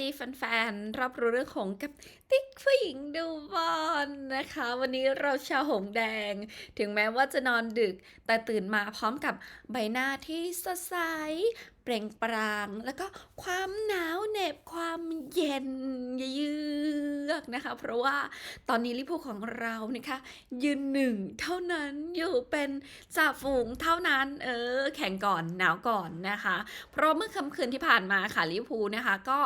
ดีแฟนๆรับรู้เรื่องของกับติ๊กผู้หญิงดูบอลนะคะ วันนี้เราชาวหงแดง ถึงแม้ว่าจะนอนดึก แต่ตื่นมาพร้อมกับใบหน้าที่สดใส ปล่งปลั่งแล้วก็ความหนาวเหน็บความเย็นเยือกนะคะ เพราะว่าตอนนี้ลิเวอร์พูของเรานะคะยืนหนึ่งเท่านั้นอยู่เป็นจ่าฝูงเท่านั้นเออแข่งก่อนหนาวก่อนนะคะ เพราะเมื่อค่ำคืนที่ผ่านมาค่ะลิเวอร์พูนะคะก็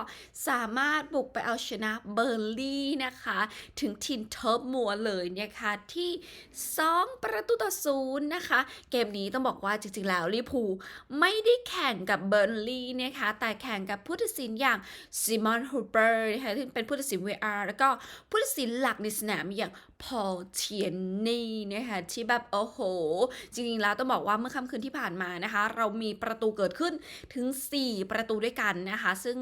สามารถบุกไปเอาชนะเบอร์ลี่นะคะ ถึงทินเทิร์ฟมัวเลยนะคะที่ 2 ประตูต่อศูนย์นะคะ เกมนี้ต้องบอกว่าจริงๆแล้วลิเวอร์พูไม่ได้แข่งกับเบอร์นลี่นะคะแต่แข่งกับผู้ตัดสินอย่างซิมอนฮูเปอร์นะคะที่เป็นผู้ตัดสิน VR แล้วก็ผู้ตัดสินหลักในสนามอย่างพอลเทียนนี่นะคะที่แบบโอ้โห จริงๆแล้วต้องบอกว่าเมื่อค่ำคืนที่ผ่านมานะคะ เรามีประตูเกิดขึ้นถึง 4 ประตูด้วยกันนะคะ ซึ่ง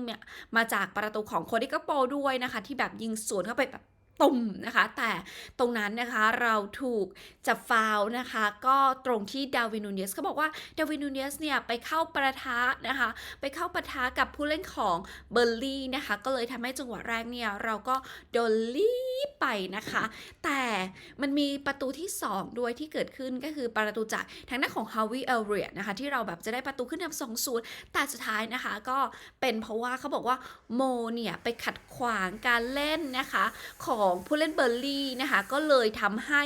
มาจากประตูของโคดิกโปด้วยนะคะ ที่แบบยิงสวนเข้าไปแบบ ตุ่มนะคะ แต่ตรงนั้นนะคะเราถูกจับฟาวนะคะ ก็ตรงที่ดาวินูเนสเขาบอกว่าดาวินูเนสเนี่ยไปเข้าประทะนะคะ ไปเข้าประทะกับผู้เล่นของเบอร์ลี่นะคะ ก็เลยทำให้จังหวะแรกเนี่ยเราก็โดนลีไปนะคะ แต่มันมีประตูที่ 2 ด้วยที่เกิดขึ้นก็คือประตูจากทางด้านของฮาวิเอลเรียนะคะ ที่เราแบบจะได้ประตูขึ้นนำสองศูนย์แต่สุดท้ายนะคะก็เป็นเพราะว่าเขาบอกว่าโมเนี่ยไปขัดขวางการเล่นนะคะของผู้เล่นเบอร์ลี่นะคะ ก็เลยทำให้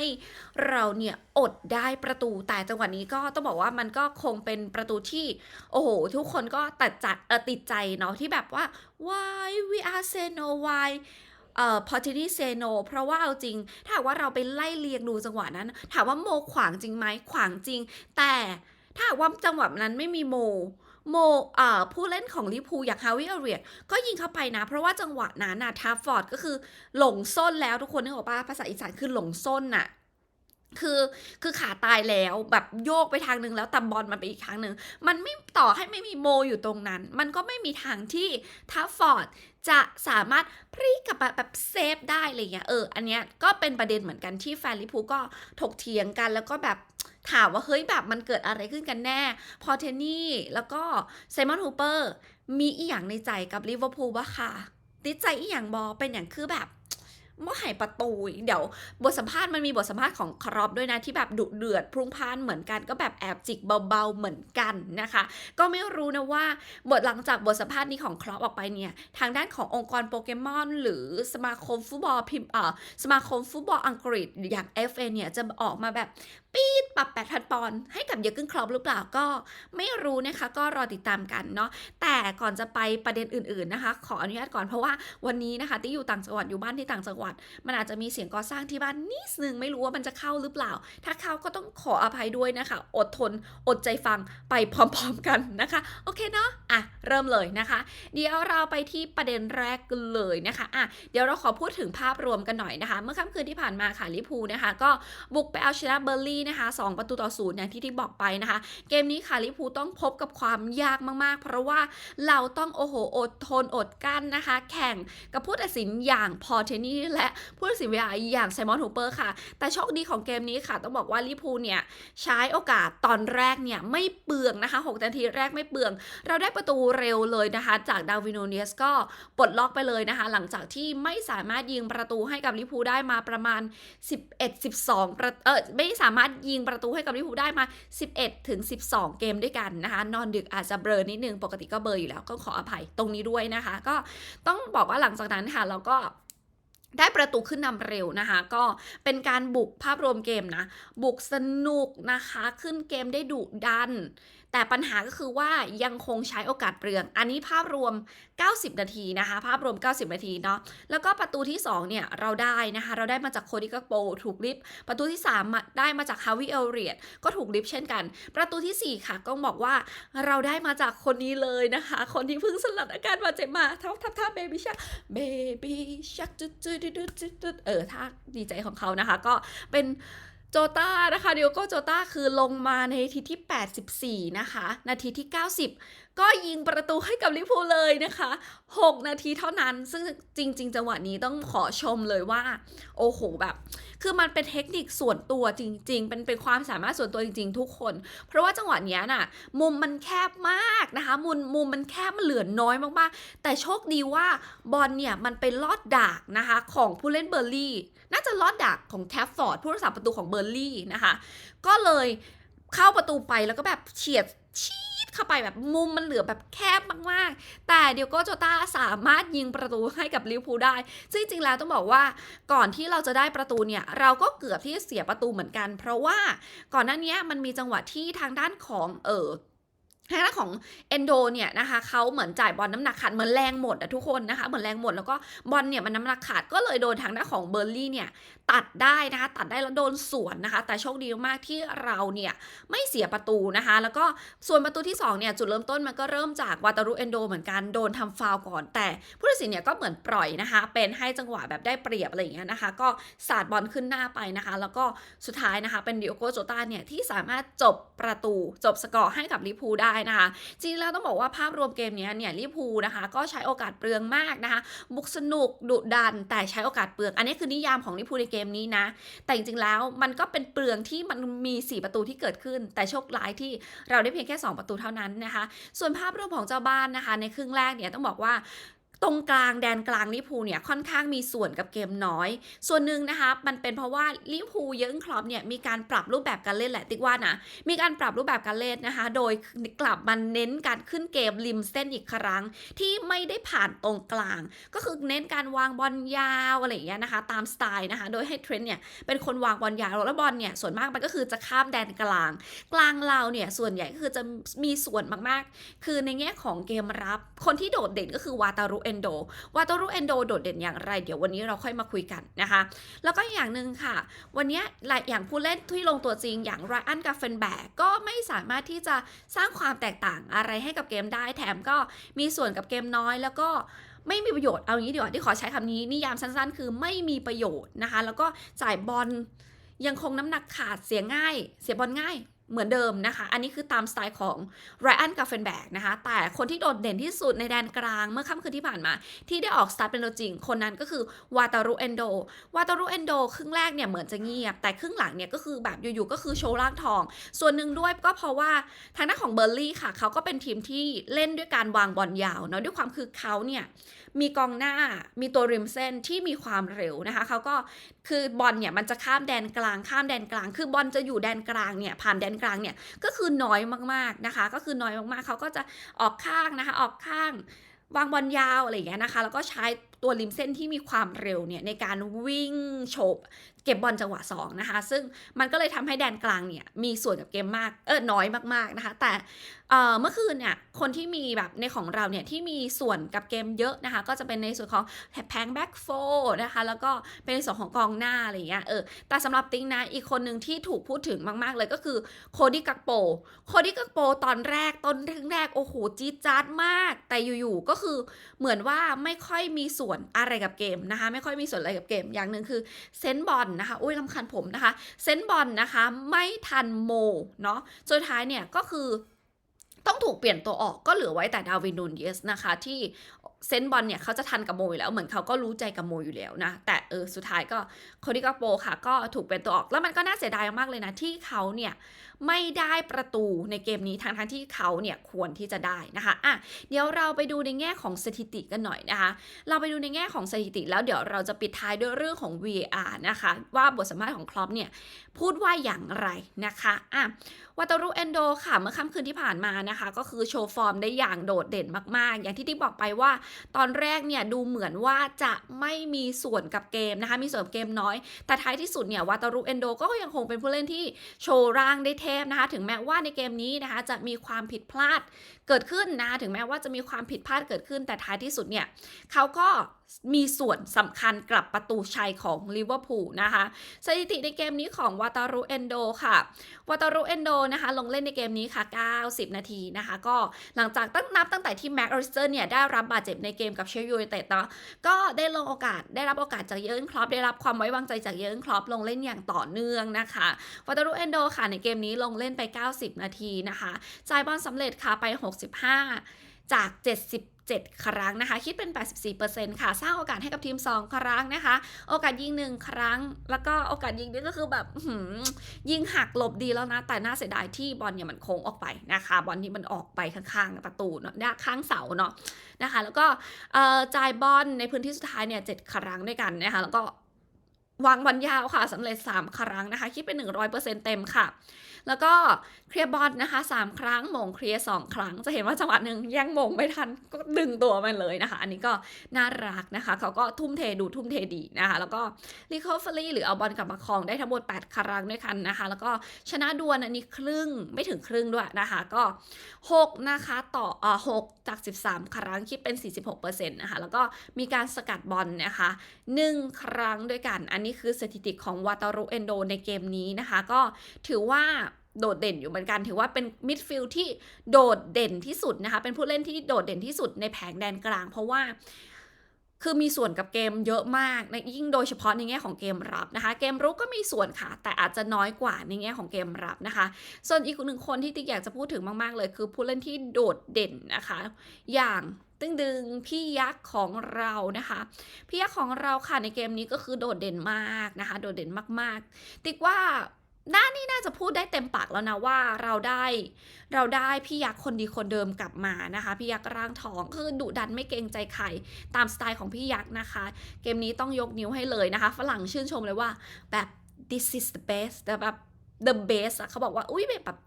เราเนี่ยอดได้ประตู แต่จังหวะนี้ก็ต้องบอกว่ามันก็คงเป็นประตูที่ โอ้โห ทุกคนก็ตัดจัดเออติดใจเนาะที่แบบว่า why we are say no why เอ่อ p o r t i n i s a y no เพราะว่าเอาจริง ถ้าหากว่าเราไปไล่เรียงดูจังหวะนั้น ถามว่าโมขวางจริงไหมขวางจริง แต่ถ้าหากว่าจังหวะนั้นไม่มีโม โมเอ่อผู้เล่นของลิพูอย่างฮาวิเอเรียก็ยิงเข้าไปนะ เพราะว่าจังหวะนั้นนะทาร์ฟอร์ดก็คือหลงส้นแล้วทุกคนนึกออกปะภาษาอีสานคือหลงส้นน่ะคือคือขาตายแล้วแบบโยกไปทางหนึ่งแล้วต่บอลมันไปอีกทางหนึ่งมันไม่ต่อให้ไม่มีโมอยู่ตรงนั้น มันก็ไม่มีทางที่ทัฟฟอร์ดจะสามารถพลิกกลับมาแบบเซฟได้อะไรเงี้ยเอออันเนี้ยก็เป็นประเด็นเหมือนกันที่แฟนลิพูก็ถกเถียงกันแล้วก็แบบ ถามว่าเฮ้ยแบบมันเกิดอะไรขึ้นกันแน่ พอเทนนี่แล้วก็ไซมอนฮูเปอร์มีอีหยังในใจกับลิเวอร์พูลวะค่ะ ติดใจอีหยังบอเป็นอย่างคือแบบว่าหายประตู เดี๋ยวบทสัมภาษณ์มันมีบทสัมภาษณ์ของครอปด้วยนะ ที่แบบดุเดือดพรุ่งพานเหมือนกันก็แบบแอบจิกเบาๆเหมือนกันนะคะ ก็ไม่รู้นะว่าบทหลังจากบทสัมภาษณ์นี้ของครอปออกไปเนี่ย ทางด้านขององค์กรโปเกมอนหรือสมาคมฟุตบอลพิมพ์เอ่อสมาคมฟุตบอลอังกฤษอย่าง FA เนี่ยจะออกมาแบบ ปีดปรับ8,000ปอนด์ให้กับเยอร์เกนครอปหรือเปล่าก็ไม่รู้นะคะ ก็รอติดตามกันเนาะแต่ก่อนจะไปประเด็นอื่นๆนะคะ ขออนุญาตก่อนเพราะว่าวันนี้นะคะที่อยู่ต่างจังหวัดอยู่บ้านที่ต่างจังหวัด มันอาจจะมีเสียงก่อสร้างที่บ้านนิดนึงไม่รู้ว่ามันจะเข้าหรือเปล่า ถ้าเข้าก็ต้องขออภัยด้วยนะคะ อดทนอดใจฟังไปพร้อมๆกันนะคะ โอเคเนาะอะเริ่มเลยนะคะ เดี๋ยวเราไปที่ประเด็นแรกกันเลยนะคะอะเดี๋ยวเราขอพูดถึงภาพรวมกันหน่อยนะคะ เมื่อค่ำคืนที่ผ่านมาค่ะลิพูนะคะ ก็บุกไปเอาชนะเบอร์ลี่นะคะ 2 ประตูต่อศูนย์อย่างที่ที่บอกไปนะคะ เกมนี้ค่ะลิพูต้องพบกับความยากมากๆ เพราะว่าเราต้องโอ้โหอดทนอดกั้นนะคะ แข่งกับผู้ตัดสินอย่างพอเทนี่และผู้ตัดสิน VR อย่างไซมอนฮูเปอร์ค่ะ แต่โชคดีของเกมนี้ค่ะ ต้องบอกว่าลิพูเนี่ยใช้โอกาสตอนแรกเนี่ยไม่เปลืองนะคะ6นาทีแรกไม่เปลือง เราได้ประตูเร็วเลยนะคะ จากดาวินโนเนสก็ปลดล็อกไปเลยนะคะ หลังจากที่ไม่สามารถยิงประตูให้กับลิพูได้มาประมาณ 11 12ประเออไม่สามารถยิงประตูให้กับลิเวอร์พูลได้มา 11 ถึง 12 เกมด้วยกันนะคะ นอนดึกอาจจะเบลอนิดนึง ปกติก็เบลออยู่แล้วก็ขออภัยตรงนี้ด้วยนะคะ ก็ต้องบอกว่าหลังจากนั้นค่ะเราก็ได้ประตูขึ้นนำเร็วนะคะ ก็เป็นการบุกภาพรวมเกมนะ บุกสนุกนะคะ ขึ้นเกมได้ดุดัน แต่ปัญหาก็คือว่ายังคงใช้โอกาสเปลือง อันนี้ภาพรวม 90 นาทีนะคะ ภาพรวม 90 นาทีเนาะ แล้วก็ประตูที่ 2 เนี่ย เราได้นะคะ เราได้มาจากโคดิกาโปถูกลิฟต์ประตูที่3มได้มาจากฮาวิเอลเรียดก็ถูกลิฟต์เช่นกัน ประตูทีสี่ 4 ค่ะ ก็บอกว่าเราได้มาจากคนนี้เลยนะคะ คนที่เพิ่งสลัดอาการบาดเจ็บมาทับทับท่าเบบี้ชักเบบี้ชักจุดจุดจุดจุดจุดเออท่าดีใจของเขานะคะ ก็เป็น จจต้านะคะเดียโกโจต้าคือลงมาในนาทีที่ 84 นะคะ นาทีที่ 90 ก็ยิงประตูให้กับลิเวอร์พูลเลยนะคะ 6 นาทีเท่านั้น ซึ่งจริง ๆ จังหวะนี้ต้องขอชมเลยว่า โอ้โหแบบ คือมันเป็นเทคนิคส่วนตัวจริง ๆ เป็นเป็นความสามารถส่วนตัวจริง ๆ ทุกคน เพราะว่าจังหวะนี้น่ะ มุมมันแคบมากนะคะ มุมมุมมันแคบมันเหลือน้อยมากๆ แต่โชคดีว่าบอลเนี่ยมันไปลอดดากนะคะของผู้เล่นเบอร์ลี่ น่าจะลอดดักของแท็บฟอร์ดผู้รักษาประตูของเบอร์ลี่นะคะ ก็เลยเข้าประตูไปแล้วก็แบบเฉียดชีดเข้าไปแบบมุมมันเหลือแบบแคบมากๆ แต่เดียวก็โจต้าสามารถยิงประตูให้กับลิเวอร์พูลได้ ซึ่งจริงๆแล้วต้องบอกว่าก่อนที่เราจะได้ประตูเนี่ย เราก็เกือบที่จะเสียประตูเหมือนกัน เพราะว่าก่อนหน้านี้มันมีจังหวะที่ทางด้านของเออ ทางด้านของเอนโดเนี่ยนะคะเขาเหมือนจ่ายบอลน้ำหนักขาดเหมือนแรงหมดอะทุกคนนะคะเหมือนแรงหมดแล้วก็บอลเนี่ยมันน้ำหนักขาดก็เลยโดนทางด้านของเบอร์ลี่เนี่ยตัดได้นะคะตัดได้แล้วโดนสวนนะคะ แต่โชคดีมากที่เราเนี่ยไม่เสียประตูนะคะ แล้วก็ส่วนประตูที่2เนี่ยจุดเริ่มต้นมันก็เริ่มจากวาตารุเอนโดเหมือนกันโดนทำฟาวก่อน แต่ผู้ตัดสินเนี่ยก็เหมือนปล่อยนะคะ เป็นให้จังหวะแบบได้เปรียบอะไรอย่างเงี้ยนะคะ ก็สาดบอลขึ้นหน้าไปนะคะ แล้วก็สุดท้ายนะคะเป็นดิโอโกโจตาเนี่ยที่สามารถจบประตูจบสกอร์ให้กับลิพูได้นะคะ จริงๆแล้วต้องบอกว่าภาพรวมเกมนี้เนี่ยลิเวอร์พูนะคะ ก็ใช้โอกาสเปลืองมากนะคะ บุกสนุกดุดัน แต่ใช้โอกาสเปลือง อันนี้คือนิยามของลิเวอร์พูในเกมนี้นะ แต่จริงๆแล้วมันก็เป็นเปลืองที่มันมี 4 ประตูที่เกิดขึ้น แต่โชคร้ายที่เราได้เพียงแค่ 2 ประตูเท่านั้นนะคะ ส่วนภาพรวมของเจ้าบ้านนะคะ ในครึ่งแรกเนี่ยต้องบอกว่า ตรงกลางแดนกลางลิพูเนี่ยค่อนข้างมีส่วนกับเกมน้อย ส่วนหนึ่งนะคะมันเป็นเพราะว่าลิพูเยิงคลอปเนี่ยมีการปรับรูปแบบการเล่นแหละติ๊กว่านะมีการปรับรูปแบบการเล่นนะคะ โดยกลับมาเน้นการขึ้นเกมริมเส้นอีกครั้ง ที่ไม่ได้ผ่านตรงกลาง ก็คือเน้นการวางบอลยาวอะไรอย่างเงี้ยนะคะตามสไตล์นะคะ โดยให้เทรนต์เนี่ยเป็นคนวางบอลยาวแล้วบอลเนี่ยส่วนมากมันก็คือจะข้ามแดนกลาง กลางเราเนี่ยส่วนใหญ่ก็คือจะมีส่วนมากๆ คือในแง่ของเกมรับ คนที่โดดเด่นก็คือวาตารุเอนโดวาตารุเอนโดโดดเด่นอย่างไร เดี๋ยววันนี้เราค่อยมาคุยกันนะคะ แล้วก็อย่างหนึ่งค่ะ วันนี้หลายอย่างผู้เล่นที่ลงตัวจริงอย่างไรอันกาเฟนแบกก็ไม่สามารถที่จะสร้างความแตกต่างอะไรให้กับเกมได้ แถมก็มีส่วนกับเกมน้อยแล้วก็ไม่มีประโยชน์เอางี้ดีกว่าที่ขอใช้คำนี้นิยามสั้นๆ คือไม่มีประโยชน์นะคะ แล้วก็จ่ายบอลยังคงน้ำหนักขาดเสียง่าย เสียบอลง่าย เหมือนเดิมนะคะ อันนี้คือตามสไตล์ของไรอันกาเฟนแบกนะคะ แต่คนที่โดดเด่นที่สุดในแดนกลางเมื่อค่ำคืนที่ผ่านมา ที่ได้ออกสตาร์ทเป็นตัวจริง คนนั้นก็คือวาตารุเอนโด วาตารุเอนโดครึ่งแรกเนี่ยเหมือนจะเงียบ แต่ครึ่งหลังเนี่ยก็คือแบบอยู่ๆก็คือโชว์ร่างทอง ส่วนหนึ่งด้วยก็เพราะว่าทางด้านของเบอร์ลี่ค่ะ เขาก็เป็นทีมที่เล่นด้วยการวางบอลยาวเนาะด้วยความคือเขาเนี่ย มีกองหน้า มีตัวริมเส้นที่มีความเร็วนะคะเขาก็คือบอลเนี่ยมันจะข้ามแดนกลางข้ามแดนกลาง คือบอลจะอยู่แดนกลางเนี่ยผ่านแดนกลางเนี่ยก็คือน้อยมากๆนะคะ ก็คือน้อยมากๆเขาก็จะออกข้างนะคะ ออกข้างวางบอลยาวอะไรอย่างเงี้ยนะคะ แล้วก็ใช้ตัวริมเส้นที่มีความเร็วเนี่ยในการวิ่งโฉบเก็บบอลจังหวะ2นะคะ ซึ่งมันก็เลยทำให้แดนกลางเนี่ยมีส่วนกับเกมมากเออน้อยมากๆนะคะ แต่เมื่อคืนเนี่ยคนที่มีแบบในของเราเนี่ยที่มีส่วนกับเกมเยอะนะคะ ก็จะเป็นในส่วนของแพงแบ็กโฟนะคะแล้วก็เป็นในส่วนของกองหน้าอะไรอย่างเงี้ยเออแต่สำหรับติ๊งนะอีกคนหนึ่งที่ถูกพูดถึงมาก ๆ เลยก็คือโคดี้กักโปโคดี้กักโปตอนแรกต้นแรกโอ้โหจี๊ดจ๊าดมาก แต่อยู่ๆก็คือเหมือนว่าไม่ค่อยมีส่วนอะไรกับเกมนะคะ ไม่ค่อยมีส่วนอะไรกับเกม อย่างหนึ่งคือเซนบอลนะคะอุ้ยลำคันผมนะคะเซนบอลนะคะไม่ทันโมเนาะสุดท้ายเนี่ยก็คือต้องถูกเปลี่ยนตัวออกก็เหลือไว้แต่ดาวินนูนเยสนะคะ ที่ เซนบอลเนี่ยเขาจะทันกับโมอยู่แล้วเหมือนเขาก็รู้ใจกับโมอยู่แล้วนะ แต่เออสุดท้ายก็โคดิกาโปค่ะ ก็ถูกเปลี่ยนตัวออกแล้วมันก็น่าเสียดายมากเลยนะ ที่เขาเนี่ยไม่ได้ประตูในเกมนี้ทั้งทั้งที่เขาเนี่ยควรที่จะได้นะคะอะเดี๋ยวเราไปดูในแง่ของสถิติกันหน่อยนะคะ เราไปดูในแง่ของสถิติ แล้วเดี๋ยวเราจะปิดท้ายด้วยเรื่องของ VAR นะคะ ว่าบทสัมภาษณ์ของคลอปเนี่ย พูดว่าอย่างไรนะคะอะวาตารุเอนโดค่ะ เมื่อค่ำคืนที่ผ่านมานะคะ ก็คือโชว์ฟอร์มได้อย่างโดดเด่นมาก ๆ อย่างที่ที่บอกไปว่า ตอนแรกเนี่ยดูเหมือนว่าจะไม่มีส่วนกับเกมนะคะ มีส่วนเกมน้อย แต่ท้ายที่สุดเนี่ยวาตารุเอนโดก็ยังคงเป็นผู้เล่นที่โชว์ร่างได้เทพนะคะ ถึงแม้ว่าในเกมนี้นะคะ จะมีความผิดพลาด เกิดขึ้นนะถึงแม้ว่าจะมีความผิดพลาดเกิดขึ้นแต่ท้ายที่สุดเนี่ยเขาก็มีส่วนสำคัญกลับประตูชัยของลิเวอร์พูลนะคะ สถิติในเกมนี้ของวาตารุเอนโดค่ะวาตารุเอนโดนะคะ ลงเล่นในเกมนี้ค่ะ 90 นาทีนะคะ ก็หลังจากตั้งนับตั้งแต่ที่แม็กอริสเตอร์เนี่ย ได้รับบาดเจ็บในเกมกับเชลยูไนเต็ดเนาะก็ได้ลงโอกาสได้รับโอกาสจากเยอร์นคลอปได้รับความไว้วางใจจากเยอร์นคลอปลงเล่นอย่างต่อเนื่องนะคะวาตารุเอนโดค่ะในเกมนี้ลงเล่นไป 90 นาทีนะคะจ่ายบอลสำเร็จค่ะไป65 จาก77ครั้งนะคะ คิดเป็น 84%ค่ะ สร้างโอกาสให้กับทีม 2 ครั้งนะคะ โอกาสยิง 1 ครั้ง แล้วก็โอกาสยิงนี่ก็คือแบบยิงหักหลบดีแล้วนะ แต่น่าเสียดายที่บอลเนี่ยมันโค้งออกไปนะคะ บอลที่มันออกไปข้างๆ ประตูเนาะข้างเสาเนาะนะคะ แล้วก็จ่ายบอลในพื้นที่สุดท้ายเนี่ย 7 ครั้งด้วยกันนะคะ แล้วก็ วางบอลยาวค่ะสำเร็จ 3 ครั้งนะคะ คิดเป็น 100%เต็มค่ะ แล้วก็เคลียร์บอลนะคะ 3 ครั้งมงเคลียร์2ครั้ง จะเห็นว่าจังหวะหนึ่งยังมงไม่ทันก็ดึงตัวมันเลยนะคะ อันนี้ก็น่ารักนะคะ เขาก็ทุ่มเทดูทุ่มเทดีนะคะ แล้วก็รีคอฟเฟอรี่หรือเอาบอลกลับมาครองได้ทั้งหมด 8 ครั้งด้วยกันนะคะ แล้วก็ชนะดวลอันนี้ครึ่งไม่ถึงครึ่งด้วยนะคะ ก็ 6 นะคะต่อเอ่อ6จาก 13 ครั้งคิดเป็น 46%นะคะ แล้วก็มีการสกัดบอลนะคะ 1 ครั้งด้วยกันอันนี่คือสถิติของวาตารุเอนโดในเกมนี้นะคะ ก็ถือว่าโดดเด่นอยู่เหมือนกัน ถือว่าเป็นมิดฟิลด์ที่โดดเด่นที่สุดนะคะ เป็นผู้เล่นที่โดดเด่นที่สุดในแผงแดนกลาง เพราะว่า คือมีส่วนกับเกมเยอะมากในยิ่งโดยเฉพาะในแง่ของเกมรับนะคะ เกมรุกก็มีส่วนค่ะ แต่อาจจะน้อยกว่าในแง่ของเกมรับนะคะ ส่วนอีกหนึ่งคนที่ติ๊กอยากจะพูดถึงมาก ๆ เลย คือผู้เล่นที่โดดเด่นนะคะ อย่างตึงดึงพี่ยักษ์ของเรานะคะ พี่ยักษ์ของเราค่ะในเกมนี้ก็คือโดดเด่นมากนะคะ โดดเด่นมากๆ ติ๊กว่า น่านี่น่าจะพูดได้เต็มปากแล้วนะว่าเราได้เราได้พี่ยักษ์คนดีคนเดิมกลับมานะคะ พี่ยักษ์ร่างทองคือดุดันไม่เกรงใจใครตามสไตล์ของพี่ยักษ์นะคะ เกมนี้ต้องยกนิ้วให้เลยนะคะ ฝรั่งชื่นชมเลยว่าแบบ this is the best แต่แบบ the best อะเขาบอกว่า อุ้ยแบบ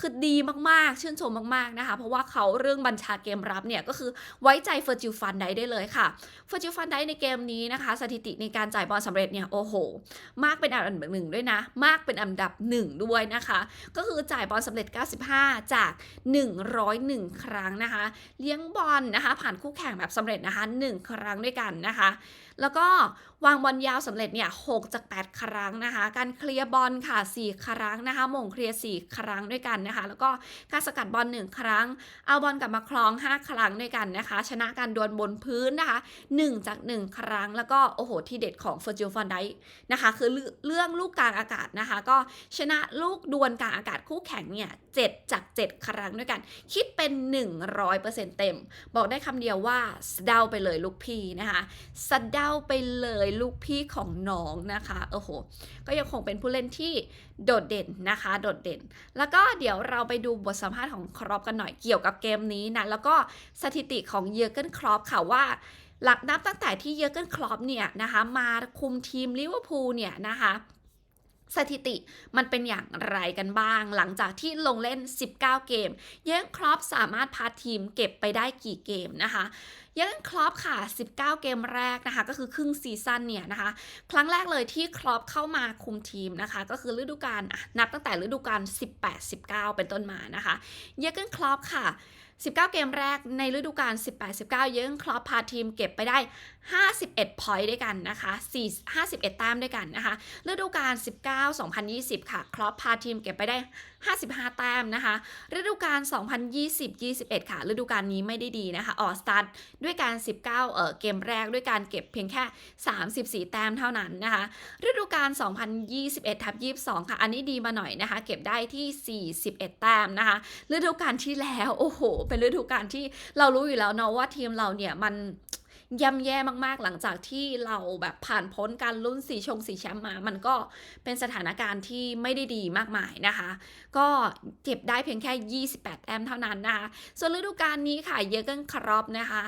คือดีมากๆ ชื่นชมมากๆนะคะ เพราะว่าเขาเรื่องบัญชาเกมรับเนี่ยก็คือไว้ใจเฟอร์จิลฟันได้ได้เลยค่ะเฟอร์จิลฟันไดในเกมนี้นะคะ สถิติในการจ่ายบอลสำเร็จเนี่ยโอ้โห มากเป็นอันดับหนึ่งด้วยนะ มากเป็นอันดับหนึ่งด้วยนะคะ ก็คือจ่ายบอลสำเร็จ 95 จาก 101 ครั้งนะคะ เลี้ยงบอลนะคะ ผ่านคู่แข่งแบบสำเร็จนะคะ 1 ครั้งด้วยกันนะคะ แล้วก็วางบอลยาวสำเร็จเนี่ย6จาก 8 ครั้งนะคะ การเคลียร์บอลค่ะ 4 ครั้งนะคะหม่งเคลียร์ 4 ครั้งด้วยกันนะคะ แล้วก็การสกัดบอล1ครั้ง เอาบอลกลับมาคลอง 5 ครั้งด้วยกันนะคะ ชนะการดวลบนพื้นนะคะ 1 จาก 1 ครั้ง แล้วก็โอ้โหที่เด็ดของเฟอร์จิลฟอนไดนะคะ คือเรื่องลูกกลางอากาศนะคะ ก็ชนะลูกดวลกลางอากาศคู่แข่งเนี่ย 7 จาก 7 ครั้งด้วยกัน คิดเป็น 100%เต็ม บอกได้คำเดียวว่าสเดาไปเลยลูกพี่นะคะสเดาไปเลยลูกพี่ของน้องนะคะโอ้โหก็ยังคงเป็นผู้เล่นที่โดดเด่นนะคะ โดดเด่น แล้วก็เดี๋ยวเราไปดูบทสัมภาษณ์ของครอปกันหน่อยเกี่ยวกับเกมนี้นะแล้วก็สถิติของเยอร์เกนครอปค่ะว่าหลักนับตั้งแต่ที่เยอร์เกนครอปเนี่ยนะคะมาคุมทีมลิเวอร์พูลเนี่ยนะคะ สถิติมันเป็นอย่างไรกันบ้าง หลังจากที่ลงเล่น 19 เกม เยอร์เกนครอปสามารถพาทีมเก็บไปได้กี่เกมนะคะเยอร์เกนครอปค่ะ 19 เกมแรกนะคะ ก็คือครึ่งซีซั่นเนี่ยนะคะ ครั้งแรกเลยที่ครอปเข้ามาคุมทีมนะคะ ก็คือฤดูกาลอะนับตั้งแต่ฤดูกาล18-19 เป็นต้นมานะคะ เยอร์เกนครอปค่ะ 19 เกมแรกในฤดูกาล 18-19 เยอร์เกนครอปพาทีมเก็บไปได้ 51 พอยต์ด้วยกันนะคะ4 51 แต้มด้วยกันนะคะ ฤดูกาล 19-2020 ค่ะครอปพาทีมเก็บไปได้55 แต้มนะคะ ฤดูกาล 2020-21 ค่ะ ฤดูกาลนี้ไม่ได้ดีนะคะ ออกสตาร์ทด้วยการ 19เอ่อเกมแรกด้วยการเก็บเพียงแค่ 34 แต้มเท่านั้นนะคะ ฤดูกาล 2021ทับ22 ค่ะ อันนี้ดีมาหน่อยนะคะ เก็บได้ที่ 41 แต้มนะคะ ฤดูกาลที่แล้ว โอ้โห เป็นฤดูกาลที่เรารู้อยู่แล้วเนาะว่าทีมเราเนี่ยมัน ย่ำแย่มากๆ หลังจากที่เราแบบผ่านพ้นการลุ้นสีชงสีแชมป์มา มันก็เป็นสถานการณ์ที่ไม่ได้ดีมากมายนะคะ ก็เก็บได้เพียงแค่ 28 แต้มเท่านั้นนะคะ ส่วนฤดูกาลนี้ค่ะ เยอร์เกนครอปนะคะ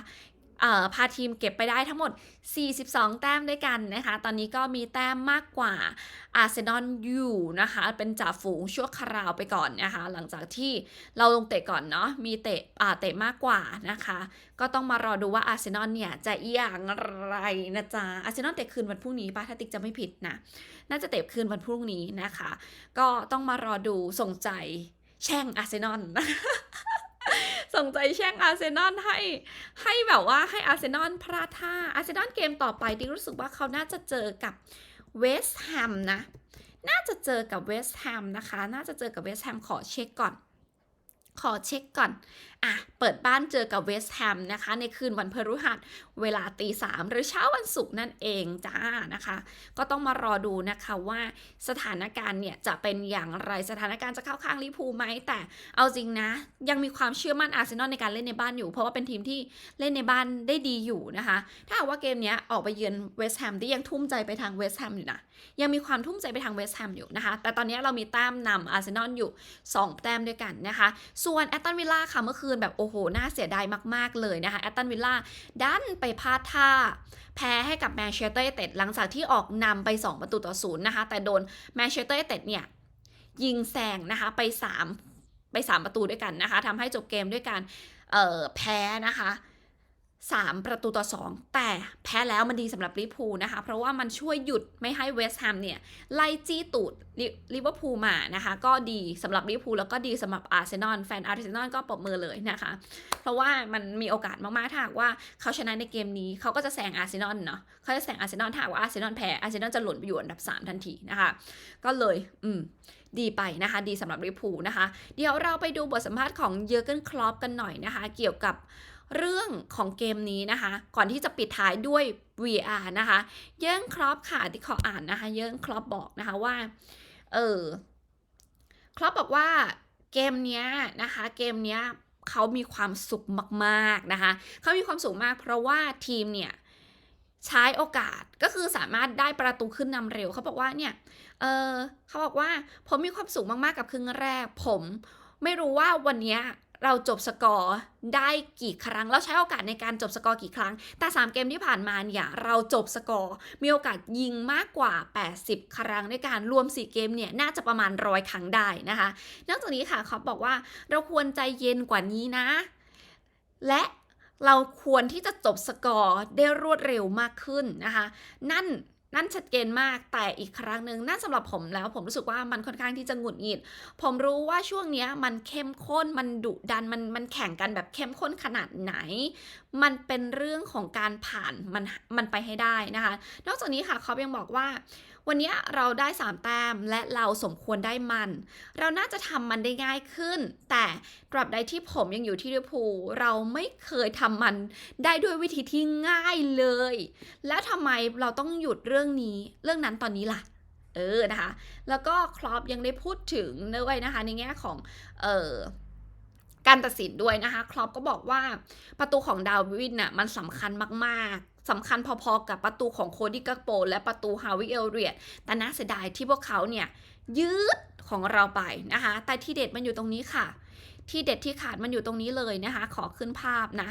พาทีมเก็บไปได้ทั้งหมด 42 แต้มด้วยกันนะคะ ตอนนี้ก็มีแต้มมากกว่าอาร์เซนอลอยู่นะคะ เป็นจ่าฝูงชั่วคราวไปก่อนนะคะ หลังจากที่เราลงเตะก่อนเนาะ มีเตะเตะมากกว่านะคะ ก็ต้องมารอดูว่าอาร์เซนอลเนี่ยจะอย่างไรนะจ๊ะ อาร์เซนอลเตะคืนวันพรุ่งนี้ปะถ้าติ๊กจะไม่ผิดนะ น่าจะเตะคืนวันพรุ่งนี้นะคะ ก็ต้องมารอดูส่งใจแช่งอาร์เซนอล ส่งใจแช่งอาร์เซนอลให้ให้แบบว่าให้อาร์เซนอลพลาดท่าอาร์เซนอลเกมต่อไปดิรู้สึกว่าเขาน่าจะเจอกับเวสต์แฮมนะ น่าจะเจอกับเวสต์แฮมนะคะ น่าจะเจอกับเวสต์แฮมขอเช็คก่อน ขอเช็คก่อนอะ เปิดบ้านเจอกับเวสต์แฮมนะคะ ในคืนวันพฤหัสเวลาตีสามหรือเช้าวันศุกร์นั่นเองจ้านะคะ ก็ต้องมารอดูนะคะว่าสถานการณ์เนี่ยจะเป็นอย่างไรสถานการณ์จะเข้าข้างลิเวอร์พูไหมแต่เอาจริงนะ ยังมีความเชื่อมั่นอาร์เซนอลในการเล่นในบ้านอยู่ เพราะว่าเป็นทีมที่เล่นในบ้านได้ดีอยู่นะคะ ถ้าหากว่าเกมเนี้ยออกไปเยือนเวสต์แฮมที่ยังทุ่มใจไปทางเวสต์แฮมอยู่นะยังมีความทุ่มใจไปทางเวสต์แฮมอยู่นะคะ แต่ตอนนี้เรามีแต้มนำอาร์เซนอลอยู่ 2 แต้มด้วยกันนะคะ ส่วนแอตตันวิลล่าค่ะเมื่อคืนแบบโอ้โห น่าเสียดายมากๆเลยนะคะแอตตันวิลล่าดันไปพลาดท่า แพ้ให้กับแมนเชสเตอร์ยูไนเต็ดหลังจากที่ออกนำไป 2 ประตูต่อศูนย์นะคะ แต่โดนแมนเชสเตอร์ยูไนเต็ดเนี่ย ยิงแซงนะคะไป 3 ไป 3 ประตูด้วยกันนะคะทำให้จบเกมด้วยการแพ้นะคะ 3 ประตูต่อ 2 แต่แพ้แล้วมันดีสำหรับลิเวอร์พูลนะคะ เพราะว่ามันช่วยหยุดไม่ให้เวสต์แฮมเนี่ยไล่จี้ตูดลิเวอร์พูลมานะคะ ก็ดีสำหรับลิเวอร์พูลแล้วก็ดีสำหรับอาร์เซนอลแฟนอาร์เซนอลก็ปรบมือเลยนะคะ เพราะว่ามันมีโอกาสมากๆถ้าหากว่าเขาชนะในเกมนี้เขาก็จะแซงอาร์เซนอลเนาะเขาจะแซงอาร์เซนอลถ้าหากว่าอาร์เซนอลแพ้อาร์เซนอลจะหล่นไปอยู่อันดับ 3 ทันทีนะคะ ก็เลยอืมดีไปนะคะ ดีสำหรับลิเวอร์พูลนะคะ เดี๋ยวเราไปดูบทสัมภาษณ์ของเยอร์เกนคลอปกันหน่อยนะคะ เกี่ยวกับ เรื่องของเกมนี้นะคะ ก่อนที่จะปิดท้ายด้วย VR นะคะ เยอร์เกนคลอปค่ะที่ขออ่านนะคะ เยอร์เกนคลอปบอกนะคะว่า เออคลอปบอกว่าเกมเนี้ยนะคะ เกมเนี้ยเขามีความสุขมากๆนะคะเขามีความสุขมากเพราะว่าทีมเนี่ยใช้โอกาสก็คือสามารถได้ประตูขึ้นนำเร็วเขาบอกว่าเนี่ย เออเขาบอกว่าผมมีความสุขมากๆกับครึ่งแรก ผมไม่รู้ว่าวันเนี้ย เราจบสกอร์ได้กี่ครั้ง เราใช้โอกาสในการจบสกอร์กี่ครั้ง แต่ 3 เกมที่ผ่านมาเนี่ยเราจบสกอร์มีโอกาสยิงมากกว่า 80 ครั้งในการรวม 4 เกมเนี่ยน่าจะประมาณร้อยครั้งได้นะคะนอกจากนี้ค่ะเขาบอกว่าเราควรใจเย็นกว่านี้นะ และเราควรที่จะจบสกอร์ได้รวดเร็วมากขึ้นนะคะ นั่น นั่นชัดเจนมากแต่อีกครั้งหนึ่งนั่นสำหรับผมแล้วผมรู้สึกว่ามันค่อนข้างที่จะหงุดหงิด ผมรู้ว่าช่วงเนี้ยมันเข้มข้นมันดุดันมันมันแข่งกันแบบเข้มข้นขนาดไหน มันเป็นเรื่องของการผ่านมันมันไปให้ได้นะคะ นอกจากนี้ค่ะเขายังบอกว่า วันนี้เราได้ 3 แต้มและเราสมควรได้มัน เราน่าจะทำมันได้ง่ายขึ้น แต่ตราบใดที่ผมยังอยู่ที่ลิเวอร์พูลเราไม่เคยทำมันได้ด้วยวิธีที่ง่ายเลย แล้วทำไมเราต้องหยุดเรื่องนี้เรื่องนั้นตอนนี้ล่ะเออนะคะ แล้วก็คลอปยังได้พูดถึงด้วยนะคะในแง่ของเออการตัดสินด้วยนะคะคลอปก็บอกว่าประตูของดาวิดน่ะมันสำคัญมาก สำคัญพอๆกับประตูของโคดี้กักโป และประตูฮาวิเอลเรียตแต่น่าเสียดายที่พวกเขาเนี่ยยืดของเราไปนะคะ แต่ที่เด็ดมันอยู่ตรงนี้ค่ะ ที่เด็ดที่ขาดมันอยู่ตรงนี้เลยนะคะ ขอขึ้นภาพนะ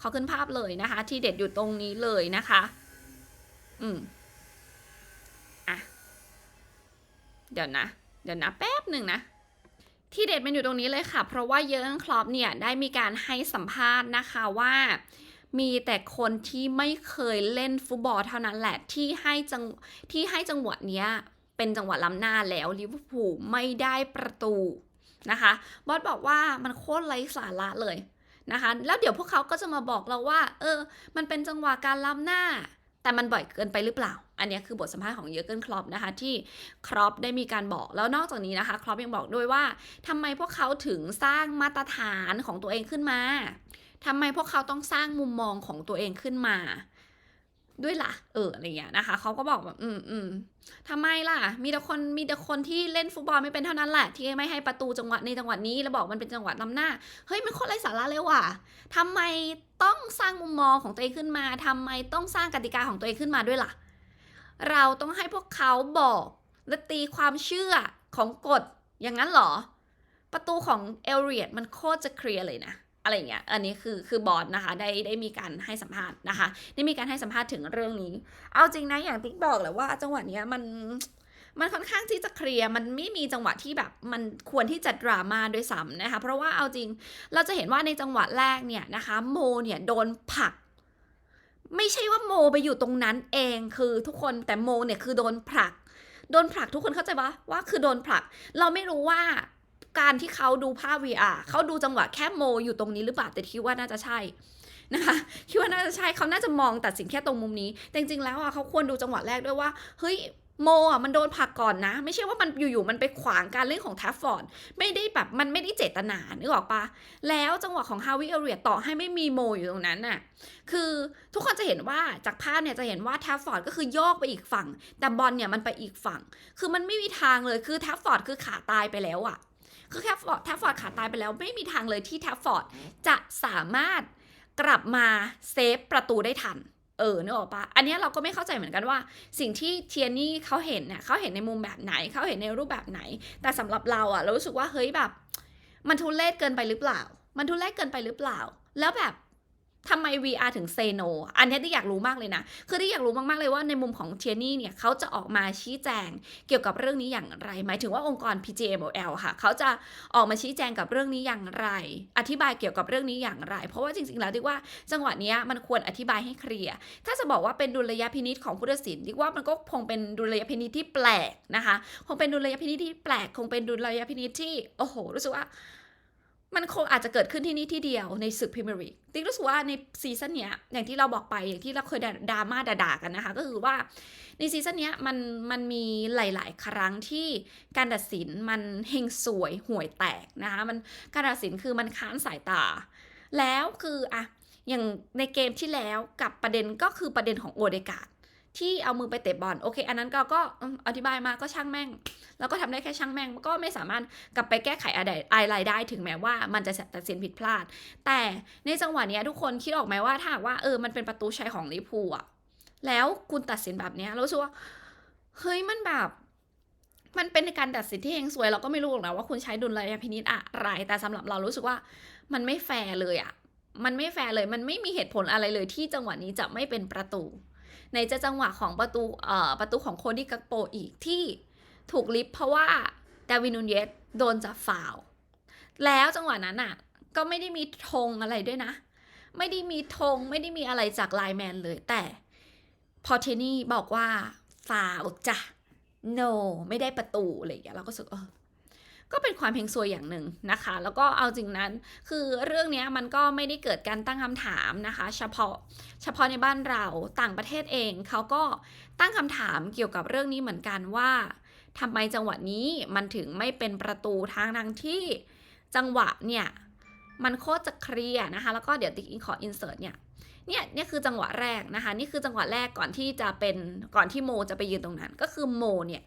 ขอขึ้นภาพเลยนะคะ ที่เด็ดอยู่ตรงนี้เลยนะคะ อืมอะ เดี๋ยวนะ เดี๋ยวนะแป๊บหนึ่งนะที่เด็ดมันอยู่ตรงนี้เลยค่ะ เพราะว่าเยอร์เกนคลอปเนี่ยได้มีการให้สัมภาษณ์นะคะว่า มีแต่คนที่ไม่เคยเล่นฟุตบอลเท่านั้นแหละที่ให้จังที่ให้จังหวะเนี้ยเป็นจังหวะล้ำหน้าแล้วลิเวอร์พูลไม่ได้ประตูนะคะบอสบอกว่ามันโคตรไร้สาระเลยนะคะแล้วเดี๋ยวพวกเขาก็จะมาบอกเราว่า เออ มันเป็นจังหวะการล้ำหน้า แต่มันบ่อยเกินไปหรือเปล่า อันนี้คือบทสัมภาษณ์ของเยอร์เกนคลอปนะคะที่ครอปได้มีการบอกแล้วนอกจากนี้นะคะครอปยังบอกด้วยว่าทำไมพวกเขาถึงสร้างมาตรฐานของตัวเองขึ้นมา ทำไมพวกเขาต้องสร้างมุมมองของตัวเองขึ้นมาด้วยล่ะ เออ อะไรอย่างเงี้ยนะคะ เขาก็บอกแบบ อืมอืมทำไมล่ะ มีแต่คน มีแต่คนที่เล่นฟุตบอลไม่เป็นเท่านั้นแหละ ที่ไม่ให้ประตูจังหวะในจังหวะนี้ แล้วบอกมันเป็นจังหวะล้ำหน้า เฮ้ย มันโคตรไร้สาระเลยว่ะทำไมต้องสร้างมุมมองของตัวเองขึ้นมาทำไมต้องสร้างกติกาของตัวเองขึ้นมาด้วยล่ะ เราต้องให้พวกเขาบอกและตีความเชื่อของกฎอย่างนั้นเหรอ ประตูของเอลเรียตมันโคตรจะเคลียร์เลยนะ อะไรอย่างเงี้ย อันนี้คือคือบอสนะคะได้ได้มีการให้สัมภาษณ์นะคะ ได้มีการให้สัมภาษณ์ถึงเรื่องนี้ เอาจริงนะอย่างติ๊กบอกแหละว่าจังหวะเนี้ยมันมันค่อนข้างที่จะเคลียร์ มันไม่มีจังหวะที่แบบมันควรที่จะดราม่าด้วยซ้ำนะคะ เพราะว่าเอาจริงเราจะเห็นว่าในจังหวะแรกเนี่ยนะคะโมเนี่ยโดนผลัก ไม่ใช่ว่าโมไปอยู่ตรงนั้นเองคือทุกคนแต่โมเนี่ยคือโดนผลัก โดนผลักทุกคนเข้าใจปะว่าคือโดนผลัก เราไม่รู้ว่า การที่เขาดูภาพ VR เขาดูจังหวะแค่โม อยู่ตรงนี้หรือเปล่าแต่คิดว่าน่าจะใช่นะคะคิดว่าน่าจะใช่เขาน่าจะมองตัดสินแค่ตรงมุมนี้ แต่จริงๆแล้วอะเขาควรดูจังหวะแรกด้วยว่าเฮ้ยโมอะมันโดนผักก่อนนะ ไม่ใช่ว่ามันอยู่ๆมันไปขวางการเล่นของแทฟฟอร์ดไม่ได้แบบมันไม่ได้เจตนานึกออกปะแล้วจังหวะของฮาวิเอเรียต่อให้ไม่มีโมอยู่ตรงนั้นน่ะคือทุกคนจะเห็นว่าจากภาพเนี่ยจะเห็นว่าแทฟฟอร์ดก็คือโยกไปอีกฝั่ง แต่บอลเนี่ยมันไปอีกฝั่ง คือมันไม่มีทางเลยคือแทฟฟอร์ดคือขาตายไปแล้วอะ คือแทฟฟอร์ดแทฟฟอร์ดขาตายไปแล้วไม่มีทางเลยที่แทฟฟอร์ดจะสามารถกลับมาเซฟประตูได้ทัน เออนึกออกปะอันนี้เราก็ไม่เข้าใจเหมือนกันว่า สิ่งที่เทียนี่เขาเห็นเนี่ยเขาเห็นในมุมแบบไหนเขาเห็นในรูปแบบไหน แต่สำหรับเราอะเรารู้สึกว่าเฮ้ยแบบ มันทุเรศเกินไปหรือเปล่า มันทุเรศเกินไปหรือเปล่า แล้วแบบ ทำไม VR ถึงเซโน อันนี้ที่อยากรู้มากเลยนะ คือที่อยากรู้มากๆเลยว่าในมุมของเทียนี่เนี่ยเขาจะออกมาชี้แจงเกี่ยวกับเรื่องนี้อย่างไร หมายถึงว่าองค์กร PGMOL ค่ะ เขาจะออกมาชี้แจงกับเรื่องนี้อย่างไร อธิบายเกี่ยวกับเรื่องนี้อย่างไร เพราะว่าจริงๆ แล้วดิว่าจังหวะนี้มันควรอธิบายให้เคลียร์ ถ้าจะบอกว่าเป็นดุลยพินิษของผู้ตัดสินดิว่ามันก็คงเป็นดุลยพินิษที่แปลกนะคะ คงเป็นดุลยพินิษที่แปลก คงเป็นดุลยพินิษที่ โอ้โห รู้สึกว่า มันคงอาจจะเกิดขึ้นที่นี่ที่เดียวในศึกพรีเมียร์ลีกติ๊กรู้สึกว่าในซีซั่นเนี้ยอย่างที่เราบอกไปอย่างที่เราเคยดราม่าด่าๆกันนะคะ ก็คือว่าในซีซั่นเนี้ยมันมันมีหลาย ๆ ครั้งที่การตัดสินมันเฮงสวยห่วยแตกนะคะมันการตัดสินคือมันค้านสายตา แล้วคืออะอย่างในเกมที่แล้วกับประเด็นก็คือประเด็นของโอเดกาด ที่เอามือไปเตะบอลโอเค อันนั้นก็ก็อธิบายมาก็ช่างแม่ง แล้วก็ทำได้แค่ช่างแม่งก็ไม่สามารถกลับไปแก้ไขอะไรไรได้ถึงแม้ว่ามันจะตัดสินผิดพลาด แต่ในจังหวะนี้ทุกคนคิดออกไหมว่าถ้าว่าเออมันเป็นประตูชัยของลิพูอะแล้วคุณตัดสินแบบนี้เรารู้สึกว่าเฮ้ยมันแบบมันเป็นการตัดสินที่เฮงสวยเราก็ไม่รู้หรอกนะว่าคุณใช้ดุลยพินิจอะไร แต่สำหรับเรารู้สึกว่ามันไม่แฟร์เลยอะมันไม่แฟร์เลย มันไม่มีเหตุผลอะไรเลยที่จังหวะนี้จะไม่เป็นประตู ในจะจังหวะของประตูเอ่อประตูของโคดี้กักโปอีกที่ถูกลิฟเพราะว่าดาวินูนเยสโดนจับฟาวล์แล้วจังหวะนั้นอะก็ไม่ได้มีธงอะไรด้วยนะ ไม่ได้มีธงไม่ได้มีอะไรจากไลแมนเลยแต่พอเทนี่บอกว่าฟาวล์จ้ะ no ไม่ได้ประตูอะไรอย่างเงี้ยเราก็รู้สึกเออ ก็เป็นความเฮงซวยอย่างหนึ่งนะคะ แล้วก็เอาจริงนั้น คือเรื่องนี้มันก็ไม่ได้เกิดการตั้งคำถามนะคะ เฉพาะเฉพาะในบ้านเราต่างประเทศเองเขาก็ตั้งคำถามเกี่ยวกับเรื่องนี้เหมือนกันว่าทำไมจังหวะนี้มันถึงไม่เป็นประตูทางทางที่จังหวะเนี่ยมันโคตรจะเคลียร์นะคะ แล้วก็เดี๋ยวติ๊กอินขออินเสิร์ตเนี่ยเนี่ยเนี่ยคือจังหวะแรกนะคะ นี่คือจังหวะแรกก่อนที่จะเป็นก่อนที่โมจะไปยืนตรงนั้น ก็คือโมเนี่ย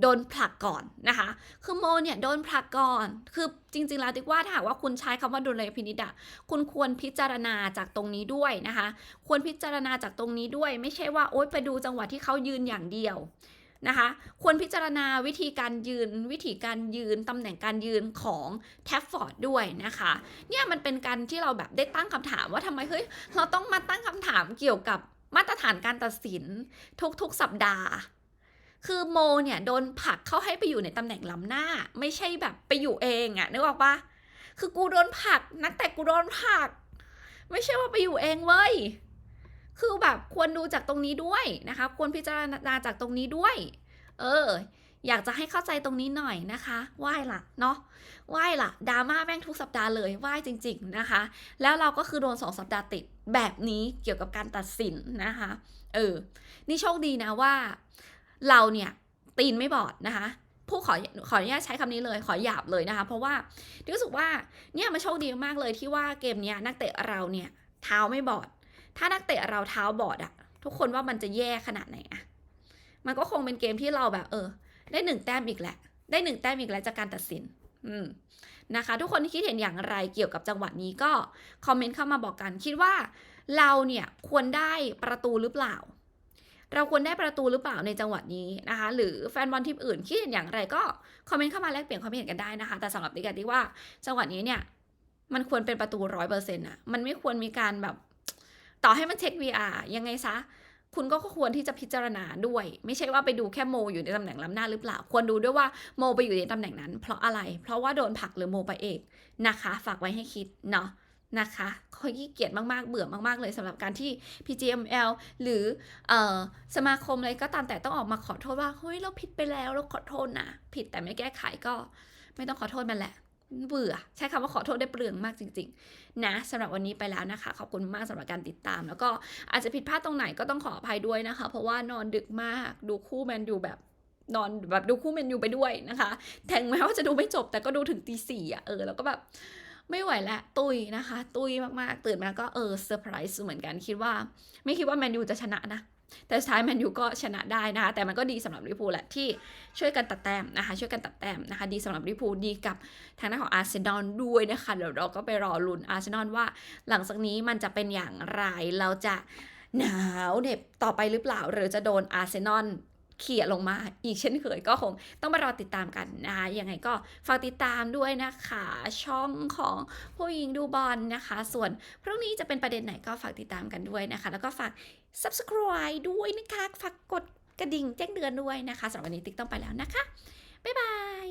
โดนผลักก่อนนะคะ คือโมเนี่ยโดนผลักก่อน คือจริงๆแล้วติ๊กว่าถ้าหากว่าคุณใช้คำว่าดุลยพินิจอะคุณควรพิจารณาจากตรงนี้ด้วยนะคะ ควรพิจารณาจากตรงนี้ด้วย ไม่ใช่ว่าโอ๊ยไปดูจังหวะที่เขายืนอย่างเดียวนะคะ ควรพิจารณาวิธีการยืน วิธีการยืน ตำแหน่งการยืนของแทฟฟอร์ดด้วยนะคะ เนี่ยมันเป็นการที่เราแบบได้ตั้งคำถามว่าทำไมเฮ้ยเราต้องมาตั้งคำถามเกี่ยวกับมาตรฐานการตัดสินทุกๆสัปดาห์ คือโมเนี่ยโดนผลักเข้าให้ไปอยู่ในตำแหน่งล้ำหน้า ไม่ใช่แบบไปอยู่เองอะนึกออกปะคือกูโดนผลัก นักแต่กูโดนผลัก ไม่ใช่ว่าไปอยู่เองเว้ยคือแบบควรดูจากตรงนี้ด้วยนะคะ ควรพิจารณาจากตรงนี้ด้วย เออ อยากจะให้เข้าใจตรงนี้หน่อยนะคะไหว้ล่ะเนาะไหว้ล่ะดราม่าแม่งทุกสัปดาห์เลยไหว้จริง ๆนะคะ แล้วเราก็คือโดนสองสัปดาห์ติดแบบนี้เกี่ยวกับการตัดสินนะคะ เออ นี่โชคดีนะว่า เราเนี่ยตีนไม่บอดนะคะผู้ขอขออนุญาตใช้คำนี้เลยขอหยาบเลยนะคะ เพราะว่ารู้สึกว่าเนี่ยมันโชคดีมากเลยที่ว่าเกมเนี้ยนักเตะเราเนี่ยเท้าไม่บอด ถ้านักเตะเราเท้าบอดอะทุกคนว่ามันจะแย่ขนาดไหนอะมันก็คงเป็นเกมที่เราแบบเออ ได้หนึ่งแต้มอีกแหละ ได้หนึ่งแต้มอีกแล้วจากการตัดสิน อืมนะคะ ทุกคนที่คิดเห็นอย่างไรเกี่ยวกับจังหวะนี้ก็คอมเมนต์เข้ามาบอกกัน คิดว่าเราเนี่ยควรได้ประตูหรือเปล่า เราควรได้ประตูหรือเปล่าในจังหวะนี้นะคะ หรือแฟนบอลทีมอื่นคิดอย่างไรก็คอมเมนต์เข้ามาแลกเปลี่ยนความเห็นกันได้นะคะ แต่สำหรับดิกันที่ว่าจังหวะนี้เนี่ยมันควรเป็นประตูร้อยเปอร์เซ็นต์อะมันไม่ควรมีการแบบต่อให้มันเช็ค VR ยังไงซะ คุณก็ควรที่จะพิจารณาด้วย ไม่ใช่ว่าไปดูแค่โมอยู่ในตำแหน่งล้ำหน้าหรือเปล่า ควรดูด้วยว่าโมไปอยู่ในตำแหน่งนั้น เพราะอะไร เพราะว่าโดนผลักหรือโมไปเองนะคะ ฝากไว้ให้คิดเนาะ นะคะขอขี้เกียจมากๆ เบื่อมากๆ เลยสำหรับการที่ PGML หรือออสมาคมอะไรก็ตามแต่ต้องออกมาขอโทษว่าเฮ้ยเราผิดไปแล้วเราขอโทษนะผิดแต่ไม่แก้ไขก็ไม่ต้องขอโทษมันแหละเบื่อใช้คำว่าขอโทษได้เปลืองมากจริง ๆ นะสำหรับวันนี้ไปแล้วนะคะ ขอบคุณมากสำหรับการติดตาม แล้วก็อาจจะผิดพลาดตรงไหนก็ต้องขออภัยด้วยนะคะ เพราะว่านอนดึกมากดูคู่แมนอยู่แบบนอนแบบดูคู่แมนอยู่ไปด้วยนะคะถึงแม้ว่าจะดูไม่จบแต่ก็ดูถึงตีสี่อะเออแล้วก็แบบ ไม่ไหวแล้วตุยนะคะ ตุยมากๆ ตื่นมาก็เออเซอร์ไพรส์เหมือนกันคิดว่า ไม่คิดว่าแมนยูจะชนะนะ แต่สุดท้ายแมนยูก็ชนะได้นะคะ แต่มันก็ดีสำหรับลิเวอร์พูลแหละที่ช่วยกันตัดแต้มนะคะ ช่วยกันตัดแต้มนะคะ ดีสำหรับลิเวอร์พูลดีกับทางด้านของอาร์เซนอลด้วยนะคะเดี๋ยวเราก็ไปรอลุ้นอาร์เซนอลว่าหลังจากนี้มันจะเป็นอย่างไรเราจะหนาวเหน็บต่อไปหรือเปล่าหรือจะโดนอาร์เซนอล เขี่ยลงมาอีกเช่นเคยก็คงต้องมารอติดตามกันนะคะยังไงก็ฝากติดตามด้วยนะคะ ช่องของผู้หญิงดูบอลนะคะ ส่วนพรุ่งนี้จะเป็นประเด็นไหนก็ฝากติดตามกันด้วยนะคะ แล้วก็ฝาก subscribe ด้วยนะคะ ฝากกดกระดิ่งแจ้งเตือนด้วยนะคะสำหรับวันนี้ติ๊กต้องไปแล้วนะคะ บ๊ายบาย